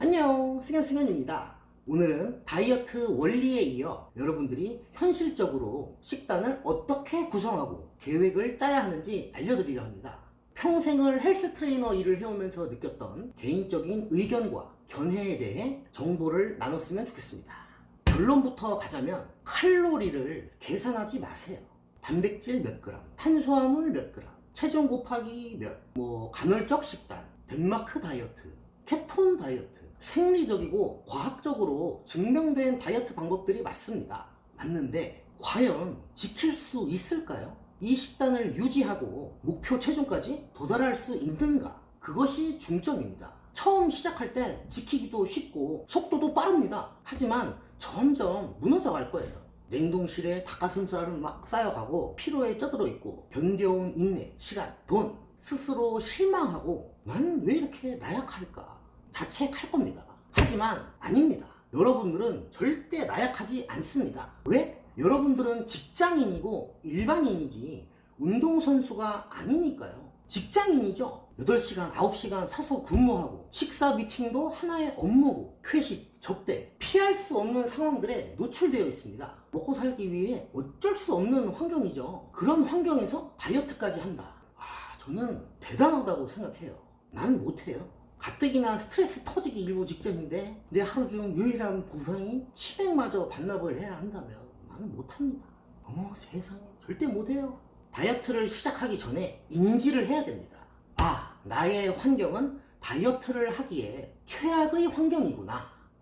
안녕 승현승현입니다. 오늘은 다이어트 원리에 이어 여러분들이 현실적으로 식단을 어떻게 구성하고 계획을 짜야 하는지 알려드리려 합니다. 평생을 헬스 트레이너 일을 해오면서 느꼈던 개인적인 의견과 견해에 대해 정보를 나눴으면 좋겠습니다. 결론부터 가자면 칼로리를 계산하지 마세요. 단백질 몇 그램, 탄수화물 몇 그램, 체중 곱하기 몇, 뭐 간헐적 식단, 덴마크 다이어트, 케톤 다이어트, 생리적이고 과학적으로 증명된 다이어트 방법들이 맞습니다. 맞는데 과연 지킬 수 있을까요? 이 식단을 유지하고 목표 체중까지 도달할 수 있는가? 그것이 중점입니다. 처음 시작할 땐 지키기도 쉽고 속도도 빠릅니다. 하지만 점점 무너져 갈 거예요. 냉동실에 닭가슴살은 막 쌓여가고 피로에 쪄들어 있고 견뎌온 인내, 시간, 돈 스스로 실망하고 난 왜 이렇게 나약할까 자책할 겁니다. 하지만 아닙니다. 여러분들은 절대 나약하지 않습니다. 왜? 여러분들은 직장인이고 일반인이지 운동선수가 아니니까요. 직장인이죠. 8시간, 9시간 서서 근무하고 식사 미팅도 하나의 업무고 회식, 접대, 피할 수 없는 상황들에 노출되어 있습니다. 먹고 살기 위해 어쩔 수 없는 환경이죠. 그런 환경에서 다이어트까지 한다. 아, 저는 대단하다고 생각해요. 난 못해요. 가뜩이나 스트레스 터지기 일보 직전인데 내 하루 중 유일한 보상이 치맥마저 반납을 해야 한다면 나는 못합니다. 어머 세상에 절대 못해요. 다이어트를 시작하기 전에 인지를 해야 됩니다. 아 나의 환경은 다이어트를 하기에 최악의 환경이구나.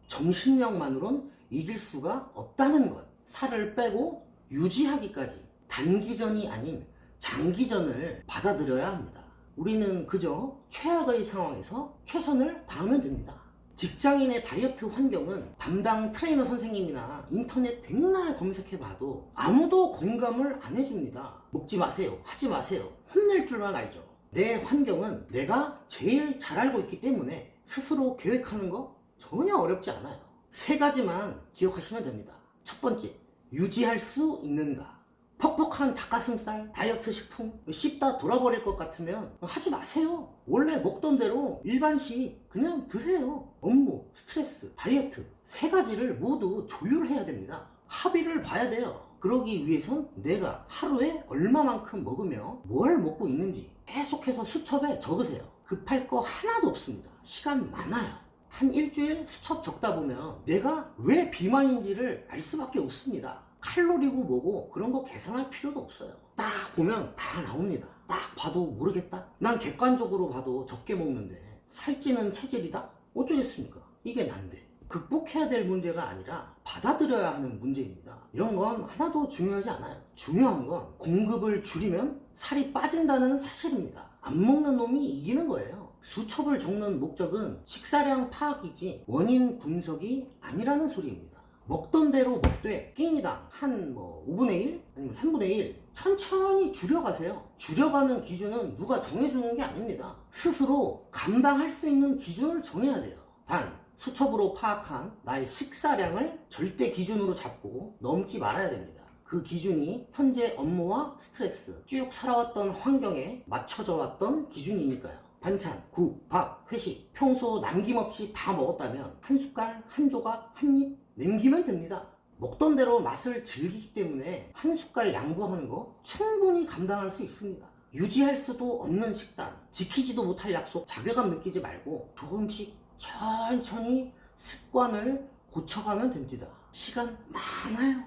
정신력만으론 이길 수가 없다는 것. 살을 빼고 유지하기까지 단기전이 아닌 장기전을 받아들여야 합니다. 우리는 그저 최악의 상황에서 최선을 다하면 됩니다. 직장인의 다이어트 환경은 담당 트레이너 선생님이나 인터넷 백날 검색해봐도 아무도 공감을 안 해줍니다. 먹지 마세요. 하지 마세요. 혼낼 줄만 알죠. 내 환경은 내가 제일 잘 알고 있기 때문에 스스로 계획하는 거 전혀 어렵지 않아요. 세 가지만 기억하시면 됩니다. 첫 번째, 유지할 수 있는가? 퍽퍽한 닭가슴살, 다이어트 식품 씹다 돌아버릴 것 같으면 하지 마세요. 원래 먹던 대로 일반식 그냥 드세요. 업무, 스트레스, 다이어트 세 가지를 모두 조율해야 됩니다. 합의를 봐야 돼요. 그러기 위해선 내가 하루에 얼마만큼 먹으며 뭘 먹고 있는지 계속해서 수첩에 적으세요. 급할 거 하나도 없습니다. 시간 많아요. 한 일주일 수첩 적다 보면 내가 왜 비만인지를 알 수밖에 없습니다. 칼로리고 뭐고 그런 거 계산할 필요도 없어요. 딱 보면 다 나옵니다. 딱 봐도 모르겠다? 난 객관적으로 봐도 적게 먹는데 살찌는 체질이다? 어쩌겠습니까? 이게 난데. 극복해야 될 문제가 아니라 받아들여야 하는 문제입니다. 이런 건 하나도 중요하지 않아요. 중요한 건 공급을 줄이면 살이 빠진다는 사실입니다. 안 먹는 놈이 이기는 거예요. 수첩을 적는 목적은 식사량 파악이지 원인 분석이 아니라는 소리입니다. 먹던 대로 먹되 끼니당 한 뭐 5분의 1 아니면 3분의 1 천천히 줄여가세요. 줄여가는 기준은 누가 정해주는 게 아닙니다. 스스로 감당할 수 있는 기준을 정해야 돼요. 단 수첩으로 파악한 나의 식사량을 절대 기준으로 잡고 넘지 말아야 됩니다. 그 기준이 현재 업무와 스트레스, 쭉 살아왔던 환경에 맞춰져 왔던 기준이니까요. 반찬, 국, 밥, 회식, 평소 남김없이 다 먹었다면 한 숟갈, 한 조각, 한 입 남기면 됩니다. 먹던 대로 맛을 즐기기 때문에 한 숟갈 양보하는 거 충분히 감당할 수 있습니다. 유지할 수도 없는 식단, 지키지도 못할 약속, 자괴감 느끼지 말고 조금씩 천천히 습관을 고쳐가면 됩니다. 시간 많아요.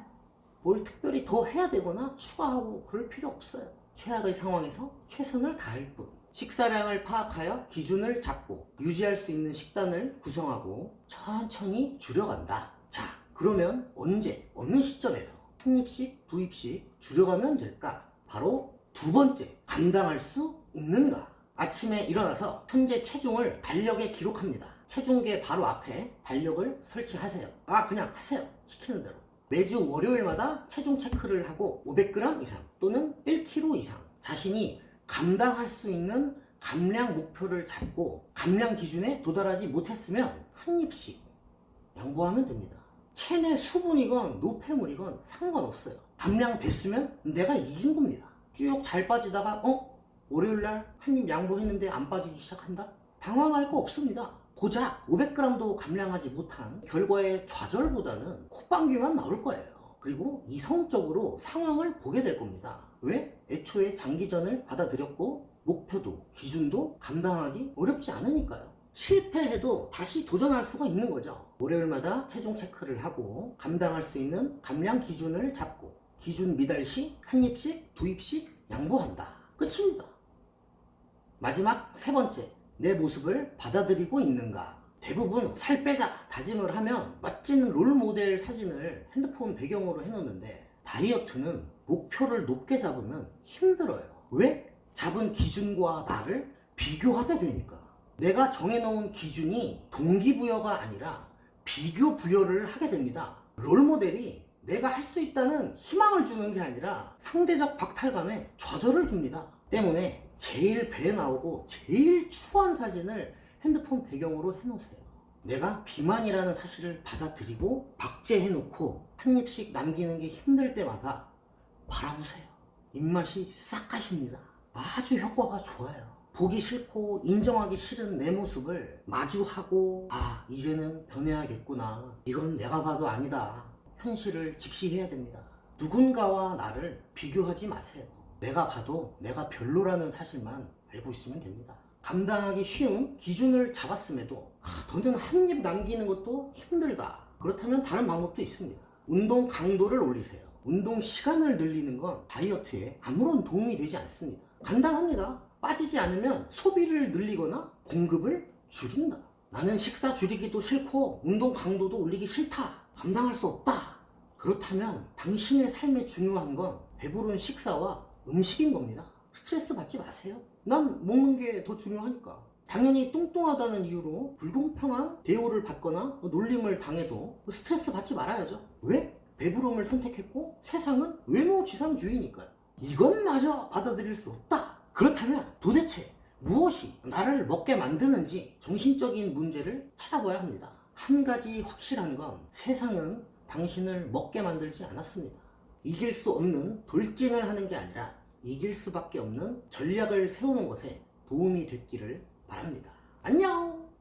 뭘 특별히 더 해야 되거나 추가하고 그럴 필요 없어요. 최악의 상황에서 최선을 다할 뿐. 식사량을 파악하여 기준을 잡고 유지할 수 있는 식단을 구성하고 천천히 줄여간다. 자, 그러면 언제, 어느 시점에서 두 입씩 줄여가면 될까? 바로 두 번째, 감당할 수 있는가? 아침에 일어나서 현재 체중을 달력에 기록합니다. 체중계 바로 앞에 달력을 설치하세요. 아, 그냥 하세요. 시키는 대로. 매주 월요일마다 체중 체크를 하고 500g 이상 또는 1kg 이상 자신이 감당할 수 있는 감량 목표를 잡고 감량 기준에 도달하지 못했으면 한 입씩 양보하면 됩니다. 체내 수분이건 노폐물이건 상관없어요. 감량 됐으면 내가 이긴 겁니다. 쭉 잘 빠지다가 어? 월요일날 한 입 양보했는데 안 빠지기 시작한다? 당황할 거 없습니다. 고작 500g도 감량하지 못한 결과의 좌절보다는 콧방귀만 나올 거예요. 그리고 이성적으로 상황을 보게 될 겁니다. 왜? 애초에 장기전을 받아들였고 목표도 기준도 감당하기 어렵지 않으니까요. 실패해도 다시 도전할 수가 있는 거죠. 월요일마다 체중 체크를 하고 감당할 수 있는 감량 기준을 잡고 기준 미달 시 한 입씩 두 입씩 양보한다. 끝입니다. 마지막 세 번째, 내 모습을 받아들이고 있는가? 대부분 살 빼자 다짐을 하면 멋진 롤 모델 사진을 핸드폰 배경으로 해놓는데 다이어트는 목표를 높게 잡으면 힘들어요. 왜? 잡은 기준과 나를 비교하게 되니까. 내가 정해놓은 기준이 동기부여가 아니라 비교 부여를 하게 됩니다. 롤 모델이 내가 할 수 있다는 희망을 주는 게 아니라 상대적 박탈감에 좌절을 줍니다. 때문에 제일 배 나오고 제일 추한 사진을 핸드폰 배경으로 해놓으세요. 내가 비만이라는 사실을 받아들이고 박제해놓고 한 입씩 남기는 게 힘들 때마다 바라보세요. 입맛이 싹 가십니다. 아주 효과가 좋아요. 보기 싫고 인정하기 싫은 내 모습을 마주하고 아 이제는 변해야겠구나. 이건 내가 봐도 아니다. 현실을 직시해야 됩니다. 누군가와 나를 비교하지 마세요. 내가 봐도 내가 별로라는 사실만 알고 있으면 됩니다. 감당하기 쉬운 기준을 잡았음에도 아, 더는 한입 남기는 것도 힘들다. 그렇다면 다른 방법도 있습니다. 운동 강도를 올리세요. 운동 시간을 늘리는 건 다이어트에 아무런 도움이 되지 않습니다. 간단합니다. 빠지지 않으면 소비를 늘리거나 공급을 줄인다. 나는 식사 줄이기도 싫고 운동 강도도 올리기 싫다. 감당할 수 없다. 그렇다면 당신의 삶에 중요한 건 배부른 식사와 음식인 겁니다. 스트레스 받지 마세요. 난 먹는 게 더 중요하니까. 당연히 뚱뚱하다는 이유로 불공평한 대우를 받거나 놀림을 당해도 스트레스 받지 말아야죠. 왜? 배부름을 선택했고 세상은 외모 지상주의니까요. 이것마저 받아들일 수 없다. 그렇다면 도대체 무엇이 나를 먹게 만드는지 정신적인 문제를 찾아봐야 합니다. 한 가지 확실한 건 세상은 당신을 먹게 만들지 않았습니다. 이길 수 없는 돌진을 하는 게 아니라 이길 수밖에 없는 전략을 세우는 것에 도움이 됐기를 바랍니다. 안녕!